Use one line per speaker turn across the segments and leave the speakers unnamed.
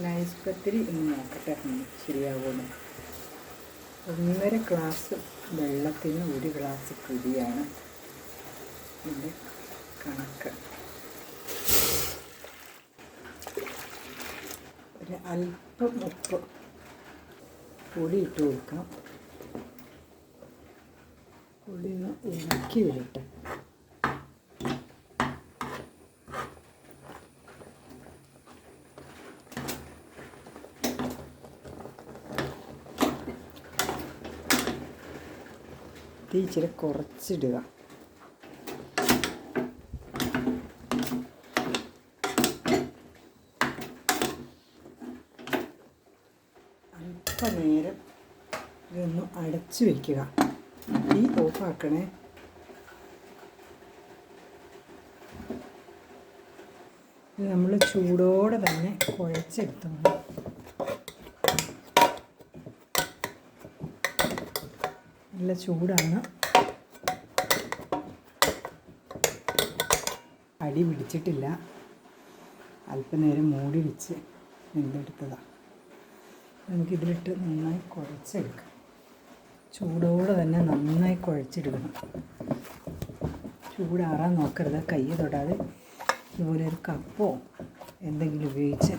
Nice പത്തിരി ഒന്ന് നോക്കട്ടെ ഒന്ന് ശരിയാവുമെന്ന് ഒന്നര ഗ്ലാസ് വെള്ളത്തിന് ഒരു ഗ്ലാസ് പുതിയാണ് ഇതിന്റെ കണക്ക്. ഒരു അല്പം ഉപ്പ് പൊടി ഇട്ട് കൊടുക്കാം പൊടി ഒന്ന് ഇളക്കി വരട്ടെ തീ ഇച്ചിരി കുറച്ചിടുക. അല്പനേരം ഇതൊന്ന് അടച്ച് വയ്ക്കുക തീ ഓഫാക്കണേ. നമ്മൾ ചൂടോടെ തന്നെ കുഴച്ചെടുത്തു. നല്ല ചൂടാണ്. അടി പിടിച്ചിട്ടില്ല. അല്പനേരം മൂടി വെച്ച് വെന്തെടുത്തതാണ് നമുക്കിതിലിട്ട് നന്നായി കുഴച്ചെടുക്കാം. ചൂടോടെ തന്നെ നന്നായി കുഴച്ചെടുക്കണം. ചൂടാറാൻ നോക്കരുത്. കൈ തൊടാതെ ഇതുപോലെ ഒരു കപ്പോ എന്തെങ്കിലും ഉപയോഗിച്ച്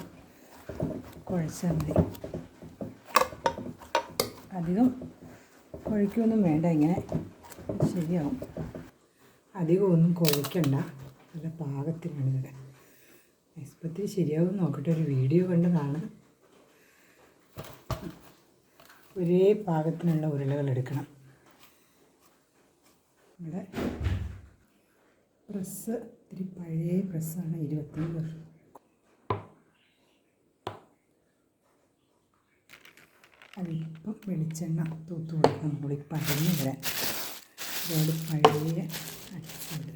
കുഴച്ചാൽ മതി. അധികം കുഴയ്ക്കൊന്നും വേണ്ട ഇങ്ങനെ ശരിയാവും. അധികം ഒന്നും കുഴയ്ക്കണ്ട നല്ല പാകത്തിനാണിത് ആസ്പത്രി ശരിയാവും നോക്കട്ടെ ഒരു വീഡിയോ കണ്ടതാണ്. ഒരേ പാകത്തിനുള്ള ഉരുളകൾ എടുക്കണം. ഇവിടെ പ്രസ് ഇത്തിരി പഴയ പ്രസ്സാണ് ഇരുപത്തഞ്ച് വർഷം. അല്പം വെളിച്ചെണ്ണ തൂത്ത് കൊടുക്കണം ഈ പഴഞ്ഞ് വരാൻ ഒരുപാട് പഴയ അച്ചോട്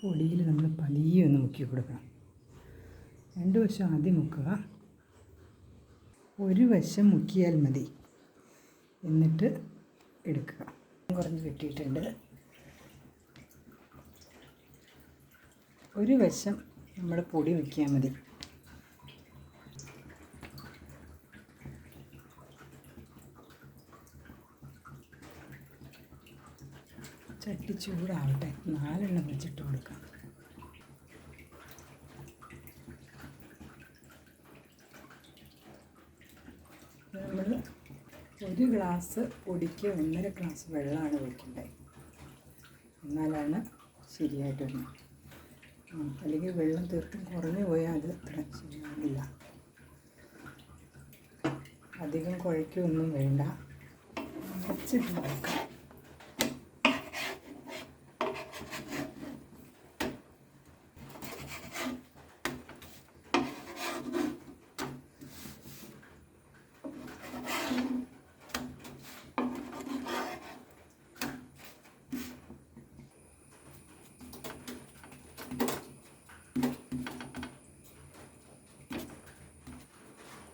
പൊടിയിൽ നമ്മൾ പതിയെ ഒന്ന് മുക്കി കൊടുക്കണം. രണ്ട് വശം ആദ്യം മുക്കുക. ഒരു വശം മുക്കിയാൽ മതി. എന്നിട്ട് എടുക്കുക. കുറഞ്ഞ് കിട്ടിയിട്ടുണ്ട് ഒരു വശം നമ്മൾ പൊടി വയ്ക്കിയാൽ മതി. ചട്ടി ചൂടാവട്ടെ. നാലെണ്ണം വെച്ചിട്ട് കൊടുക്കാം. നമ്മൾ ഒരു ഗ്ലാസ് പൊടിക്ക് ഒന്നര ഗ്ലാസ് വെള്ളമാണ് ഒഴിക്കേണ്ടത്. എന്നാലാണ് ശരിയായിട്ട് വരുന്നത്. അല്ലെങ്കിൽ വെള്ളം തീർത്തും കുറഞ്ഞു പോയാൽ അത് അത്ര ശരിയാവില്ല. അധികം കുഴയ്ക്കൊന്നും വേണ്ട. വെച്ചിട്ട് നോക്കാം.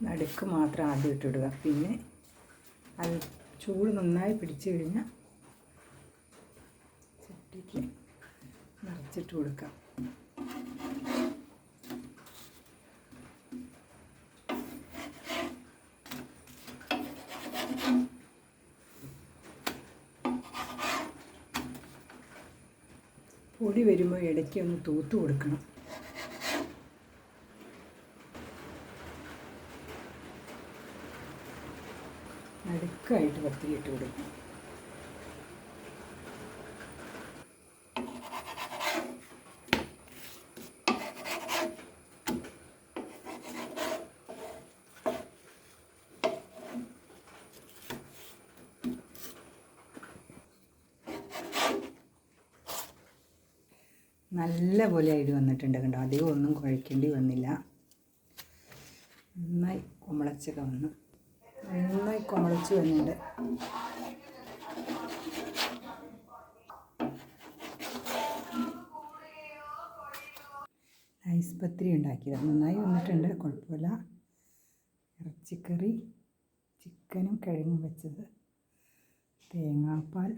നടുക്ക് മാത്രം ആദ്യം ഇട്ടിടുക. പിന്നെ അത് ചൂട് നന്നായി പിടിച്ചു കഴിഞ്ഞാൽ ചട്ടിക്ക് നിറച്ചിട്ട് കൊടുക്കാം പൊടി വരുമ്പോൾ ഇടയ്ക്ക് ഒന്ന് തൂത്ത് കൊടുക്കണം. നടുക്കായിട്ട് പത്തിരി ഇട്ട് കൊടുക്കും. നല്ല പോലെ അരി വന്നിട്ടുണ്ട് കണ്ടോ? അധികം ഒന്നും കുഴക്കേണ്ടി വന്നില്ല. നന്നായി കുമ്പളച്ചൊക്കെ വന്നു. വരുന്നുണ്ട്. വന്നിട്ടുണ്ട് ഐസ് പത്തിരി ഉണ്ടാക്കിയത്. നന്നായി വന്നിട്ടുണ്ട്. കുഴപ്പമില്ല. ഇറച്ചിക്കറി ചിക്കനും കിഴങ്ങും വെച്ചത്. തേങ്ങാപ്പാൽ.